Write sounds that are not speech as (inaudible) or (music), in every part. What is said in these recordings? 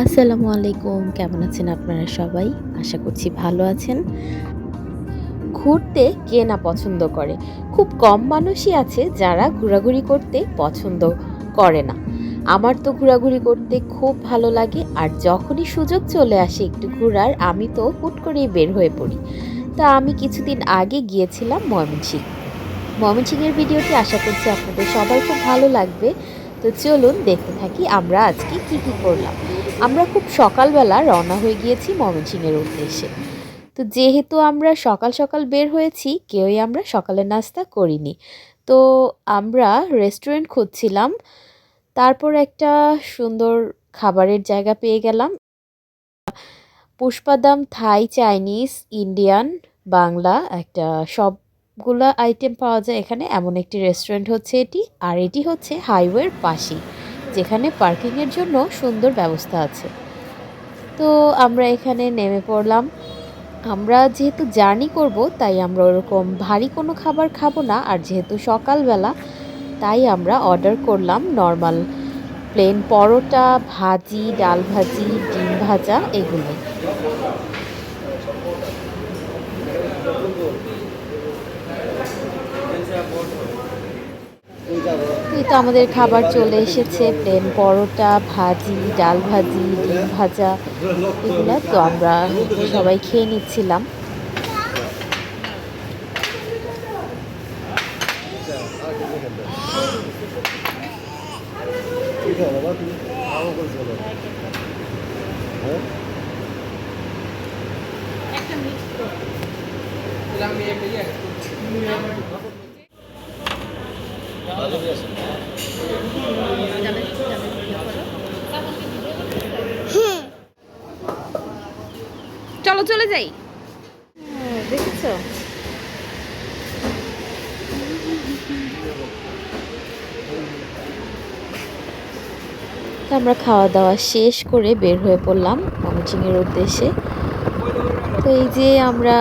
আসসালামু আলাইকুম। কেমন আছেন আপনারা সবাই? আশা করছি ভালো আছেন। ঘুরতে কে না পছন্দ করে? খুব কম মানুষই আছে যারা ঘোরাঘুরি করতে পছন্দ করে না। আমার তো ঘোরাঘুরি করতে খুব ভালো লাগে আর যখনই সুযোগ চলে আসে একটু ঘোরার, আমি তো হুট করেই বের হয়ে পড়ি। তা আমি কিছুদিন আগে গিয়েছিলাম ময়মনসিংহ। ময়মনসিংহের ভিডিওটি আশা করছি আপনাদের সবাই খুব ভালো লাগবে। তো চলুন দেখতে থাকি আমরা আজকে কি কি করলাম। আমরা খুব সকালবেলা রওনা হয়ে গিয়েছি ময়মনসিংহের উদ্দেশ্যে। তো যেহেতু আমরা সকাল সকাল বের হয়েছি, কেউই আমরা সকালের নাস্তা করিনি। তো আমরা রেস্টুরেন্ট খুঁজছিলাম, তারপর একটা সুন্দর খাবারের জায়গা পেয়ে গেলাম। পুষ্পাদাম, থাই, চাইনিজ, ইন্ডিয়ান, বাংলা, একটা সবগুলা আইটেম পাওয়া যায় এখানে। এমন একটি রেস্টুরেন্ট হচ্ছে এটি, আর এটি হচ্ছে হাইওয়ের পাশেই। যেখানে পার্কিংয়ের জন্য সুন্দর ব্যবস্থা আছে। তো আমরা এখানে নেমে পড়লাম। আমরা যেহেতু জার্নি করব, তাই আমরা ওরকম ভারী কোনো খাবার খাব না। আর যেহেতু সকালবেলা, তাই আমরা অর্ডার করলাম নর্মাল প্লেন পরোটা, ভাজি, ডাল ভাজি, ডিম ভাজা এগুলো এই তো আমাদের খাবার চলে এসেছে প্লেন পরোটা, ভাজি, ডাল ভাজি, ডিম ভাজা, এগুলো তো আমরা সবাই খেয়ে নিচ্ছিলাম। চলো চলে যাই। দেখেছ? আমরা খাওয়া দাওয়া শেষ করে বের হয়ে পড়লাম ময়মনসিংহের উদ্দেশ্যে। তো এই যে আমরা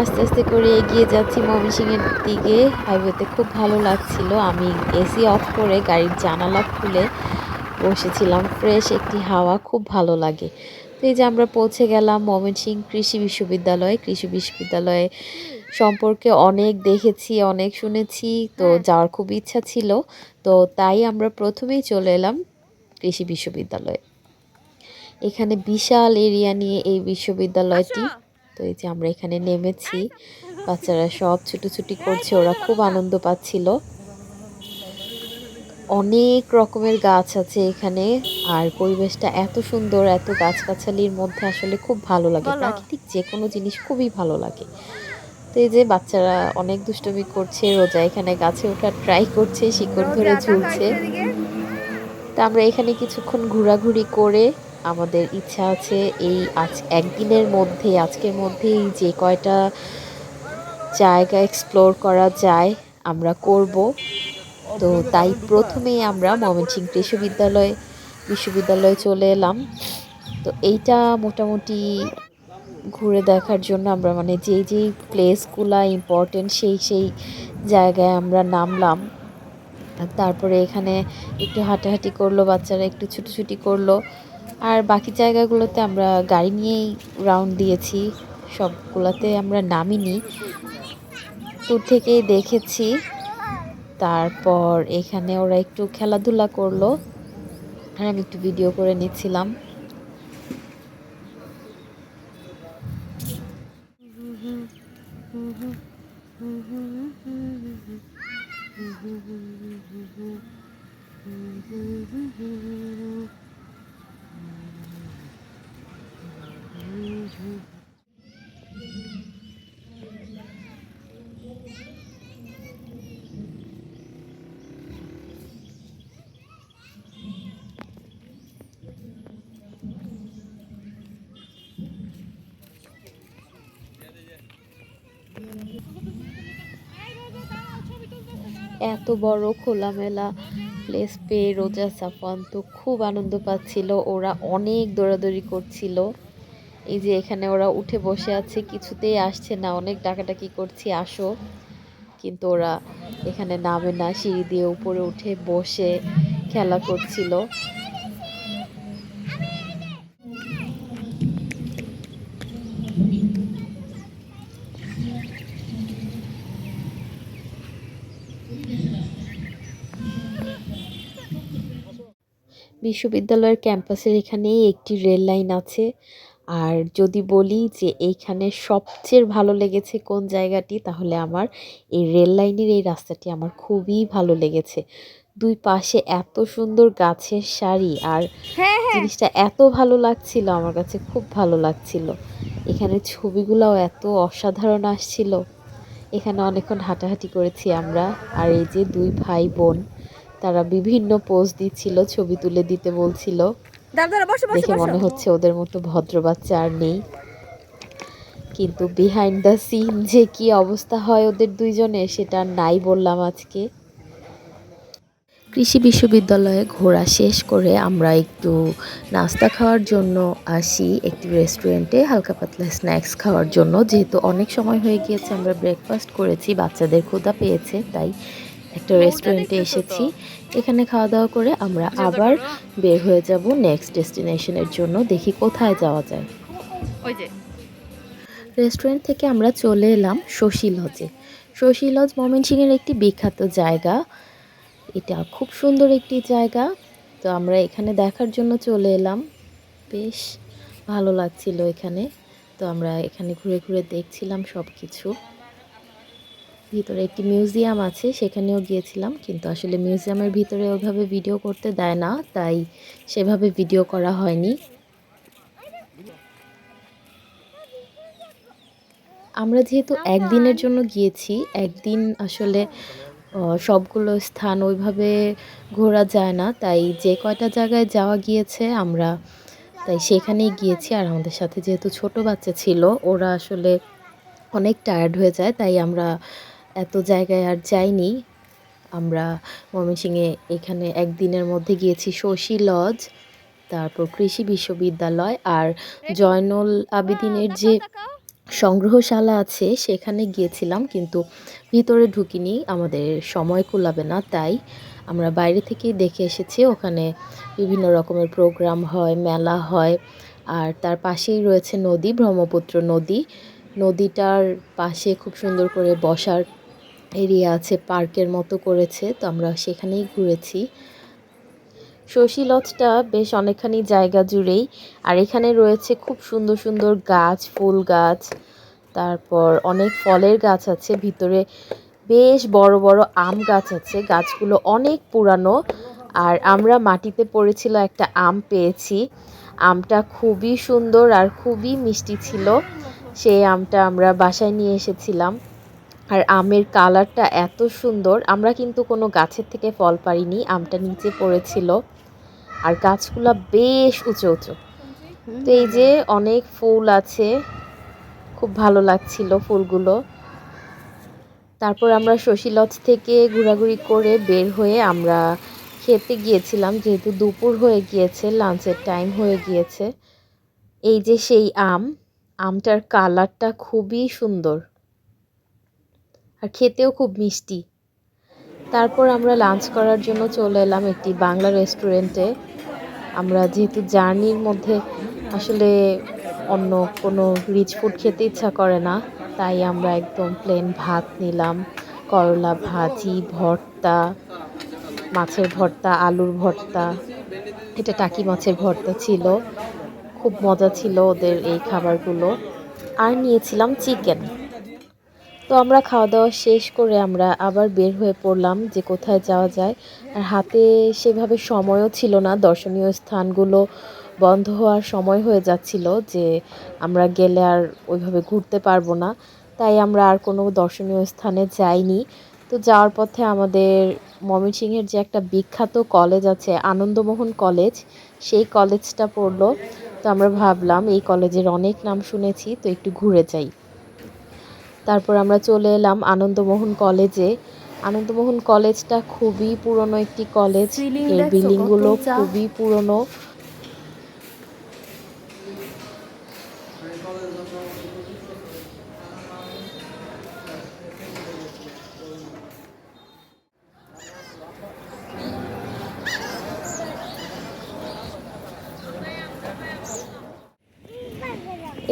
আস্তে আস্তে করে এগিয়ে যাচ্ছি ময়মনসিংহের দিকে। হাইওয়েতে খুব ভালো লাগছিল। আমি এসি অফ করে গাড়ির জানালা খুলে বসেছিলাম। ফ্রেশ একটি হাওয়া খুব ভালো লাগে। তো এই যে আমরা পৌঁছে গেলাম ময়মনসিংহ কৃষি বিশ্ববিদ্যালয়। কৃষি বিশ্ববিদ্যালয়ে সম্পর্কে অনেক দেখেছি অনেক শুনেছি। তো যাওয়ার খুব ইচ্ছা ছিল। তো তাই আমরা প্রথমেই চলে এলাম কৃষি বিশ্ববিদ্যালয়ে। এখানে বিশাল এরিয়া নিয়ে এই বিশ্ববিদ্যালয়টি তো এই যে আমরা এখানে নেমেছি বাচ্চারা সব ছুটোছুটি করছে ওরা খুব আনন্দ পাচ্ছিল। অনেক রকমের গাছ আছে এখানে আর পরিবেশটা এত সুন্দর এত গাছগাছালির মধ্যে আসলে খুব ভালো লাগে। প্রাকৃতিক যে কোনো জিনিস খুবই ভালো লাগে। তো এই যে বাচ্চারা অনেক দুষ্টমি করছে রোজা এখানে গাছে ওঠা ট্রাই করছে শিকড় ধরে ঝুলছে। তা আমরা এখানে কিছুক্ষণ ঘোরাঘুরি করে আমাদের ইচ্ছা আছে এই আজ একদিনের মধ্যে, আজকের মধ্যেই যে কয়টা জায়গা এক্সপ্লোর করা যায় আমরা করব। তো তাই প্রথমেই আমরা ময়মনসিং কৃষি বিদ্যালয়, বিশ্ববিদ্যালয়ে চলে এলাম। তো এইটা মোটামুটি ঘুরে দেখার জন্য আমরা মানে যেই যেই প্লেসগুলা ইম্পর্টেন্ট সেই সেই জায়গায় আমরা নামলাম। তারপরে এখানে একটু হাঁটাহাঁটি করল, বাচ্চারা একটু ছুটোছুটি করল। আর বাকি জায়গাগুলোতে আমরা গাড়ি নিয়েই রাউন্ড দিয়েছি। সবগুলোতে আমরা নামিনি। দূর থেকেই দেখেছি। তারপর এখানে ওরা একটু খেলাধুলা করল। আর আমি একটু ভিডিও করে নিচ্ছিলাম। (laughs) এত বড় খোলামেলা নেকলেস পেয়ে রোজা সাফান তো খুব আনন্দ পাচ্ছিল। ওরা অনেক দৌড়াদৌড়ি করছিল। এই যে এখানে ওরা উঠে বসে আছে, কিছুতেই আসছে না। অনেক ডাকাডাকি করছি, আসো। কিন্তু ওরা এখানে নামে না, সিঁড়ি দিয়ে উপরে উঠে বসে খেলা করছিল। বিশ্ববিদ্যালয়ের ক্যাম্পাসের এখানেই একটি রেল লাইন আছে। আর যদি বলি যে এইখানে সবচেয়ে ভালো লেগেছে কোন জায়গাটি তাহলে আমার এই রেল লাইনের এই রাস্তাটি আমার খুবই ভালো লেগেছে। দুই পাশে এত সুন্দর গাছের সারি আর হ্যাঁ হ্যাঁ। জিনিসটা এত ভালো লাগছিল আমার কাছে খুব ভালো লাগছিল। এখানে ছবিগুলোও এত অসাধারণ আসছিল। এখানে অনেকক্ষণ হাঁটাহাঁটি করেছি আমরা। আর এই যে দুই ভাই বোন তারা বিভিন্ন পোজ দিচ্ছিল ছবি তুলে দিতে বলছিল। দেখে মনে হচ্ছে ওদের মতো ভদ্র বাচ্চা আর নেই। কিন্তু বিহাইন্ড দ্য সিন যে কি অবস্থা হয় ওদের দুইজনে সেটা নাই বললাম আজকে। কৃষি বিশ্ববিদ্যালয়ে ঘোরা শেষ করে আমরা একটু নাস্তা খাওয়ার জন্য আসি একটি রেস্টুরেন্টে হালকা পাতলা স্ন্যাক্স খাওয়ার জন্য। যেহেতু অনেক সময় হয়ে গিয়েছে আমরা ব্রেকফাস্ট করেছি বাচ্চাদের ক্ষুধা পেয়েছে তাই একটা রেস্টুরেন্টে এসেছি এখানে খাওয়া দাওয়া করে আমরা আবার বের হয়ে যাব নেক্সট ডেস্টিনেশনের জন্য। দেখি কোথায় যাওয়া যায়। ওই যে। রেস্টুরেন্ট থেকে আমরা চলে এলাম শশী লজে শশী লজ ময়মনসিংহের একটি বিখ্যাত জায়গা। এটা খুব সুন্দর একটি জায়গা। তো আমরা এখানে দেখার জন্য চলে এলাম। বেশ ভালো লাগছিল এখানে। তো আমরা এখানে ঘুরে ঘুরে দেখছিলাম সব কিছু ভিতরে একটি মিউজিয়াম আছে, সেখানেও গিয়েছিলাম। কিন্তু আসলে মিউজিয়ামের ভিতরে ওইভাবে ভিডিও করতে দেয় না, তাই সেভাবে ভিডিও করা হয়নি। আমরা যেহেতু একদিনের জন্য গিয়েছি, একদিন আসলে সবগুলো স্থান ওইভাবে ঘোরা যায় না, তাই যে কয়টা জায়গায় যাওয়া গিয়েছে আমরা, তাই সেখানেই গিয়েছি। আর আমাদের সাথে যেহেতু ছোট বাচ্চা ছিল, ওরা আসলে অনেক টায়ার্ড হয়ে যায়, তাই আমরা এত জায়গায় আর যাইনি। আমরা ময়মনসিংহে এখানে একদিনের মধ্যে গিয়েছি শশী লজ, তারপর কৃষি বিশ্ববিদ্যালয় আর জয়নুল আবেদিনের যে সংগ্রহশালা আছে সেখানে গিয়েছিলাম কিন্তু ভিতরে ঢুকিনি, আমাদের সময় কুলাবে না, তাই আমরা বাইরে থেকেই দেখে এসেছি। ওখানে বিভিন্ন রকমের প্রোগ্রাম হয়, মেলা হয় আর তার পাশেই রয়েছে নদী, ব্রহ্মপুত্র নদী। নদীটার পাশে খুব সুন্দর করে বসার এরিয়া আছে, পার্কের মতো করেছে, তো আমরা সেখানেই ঘুরেছি। শশী লজটা বেশ অনেকখানি জায়গা জুড়েই, আর এখানে রয়েছে খুব সুন্দর সুন্দর গাছ, ফুল গাছ, তারপর অনেক ফলের গাছ আছে, ভিতরে বেশ বড় বড় আম গাছ আছে, গাছগুলো অনেক পুরানো, আর আমরা মাটিতে পড়েছিল একটা আম পেয়েছি। আমটা খুবই সুন্দর আর খুবই মিষ্টি ছিল, সেই আমটা আমরা বাসায় নিয়ে এসেছিলাম। আর আমের কালারটা এত সুন্দর। আমরা কিন্তু কোনো গাছের থেকে ফল পারিনি, আমটা নিচে পড়েছিল। আর গাছগুলা বেশ উঁচু উঁচু। তো এই যে অনেক ফুল আছে, খুব ভালো লাগছিল ফুলগুলো। তারপর আমরা শশীলজ থেকে ঘোরাঘুরি করে বের হয়ে আমরা খেতে গিয়েছিলাম, যেহেতু দুপুর হয়ে গিয়েছে, লাঞ্চের টাইম হয়ে গিয়েছে। এই যে সেই আম, আমটার কালারটা খুবই সুন্দর। আর খেতেও খুব মিষ্টি। তারপর আমরা লাঞ্চ করার জন্য চলে এলাম একটি বাংলা রেস্টুরেন্টে আমরা যেহেতু জার্নির মধ্যে আসলে অন্য কোনো রিচ ফুড খেতে ইচ্ছা করে না, তাই আমরা একদম প্লেন ভাত নিলাম। করলা ভাজি, ভর্তা, মাছের ভর্তা, আলুর ভর্তা। এটা টাকি মাছের ভর্তা ছিল। খুব মজা ছিল ওদের এই খাবারগুলো। আর নিয়েছিলাম চিকেন তো আমরা খাওয়া দাওয়া শেষ করে আমরা আবার বের হয়ে পড়লাম যে কোথায় যাওয়া যায়। আর হাতে সেভাবে সময়ও ছিল না, দর্শনীয় স্থানগুলো বন্ধ হওয়ার সময় হয়ে যাচ্ছিল যে আমরা গেলে আর ওইভাবে ঘুরতে পারব না। তাই আমরা আর কোনো দর্শনীয় স্থানে যাইনি। তো যাওয়ার পথে আমাদের ময়মনসিংহের যে একটা বিখ্যাত কলেজ আছে, আনন্দমোহন কলেজ, সেই কলেজটা পড়ল। তো আমরা ভাবলাম এই কলেজের অনেক নাম শুনেছি, তো একটু ঘুরে যাই। তারপর আমরা চলে এলাম আনন্দমোহন কলেজে। আনন্দমোহন কলেজটা খুবই পুরনো একটি কলেজ। এর বিল্ডিংগুলো খুবই পুরনো।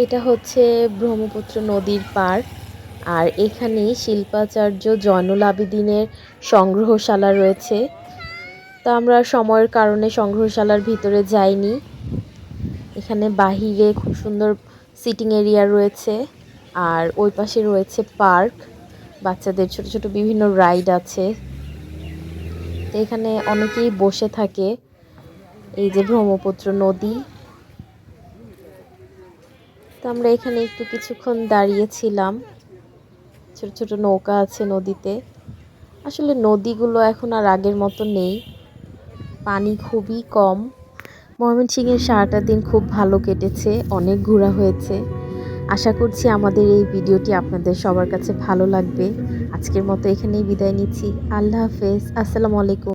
এটা হচ্ছে ব্রহ্মপুত্র নদীর পাড়। আর এখানে শিল্পাচার্য জয়নুল আবেদিনের সংগ্রহশালা রয়েছে। তো আমরা সময়ের কারণে সংগ্রহশালার ভিতরে যাইনি। এখানে বাহিরে খুব সুন্দর সিটিং এরিয়া রয়েছে আর ওই পাশে রয়েছে পার্ক। বাচ্চাদের ছোট ছোট বিভিন্ন রাইড আছে। তো এখানে অনেকেই বসে থাকে। এই যে ব্রহ্মপুত্র নদী। তো আমরা এখানে একটু কিছুক্ষণ দাঁড়িয়েছিলাম। ছোট ছোট নৌকা আছে নদীতে। আসলে নদীগুলো এখন আর আগের মতো নেই। পানি খুবই কম। ময়মনসিংহের সারাটা দিন খুব ভালো কেটেছে, অনেক ঘোরা হয়েছে। আশা করছি আমাদের এই ভিডিওটি আপনাদের সবার কাছে ভালো লাগবে। আজকের মতো এখানেই বিদায় নিচ্ছি। আল্লাহ হাফেজ। আসসালামু আলাইকুম।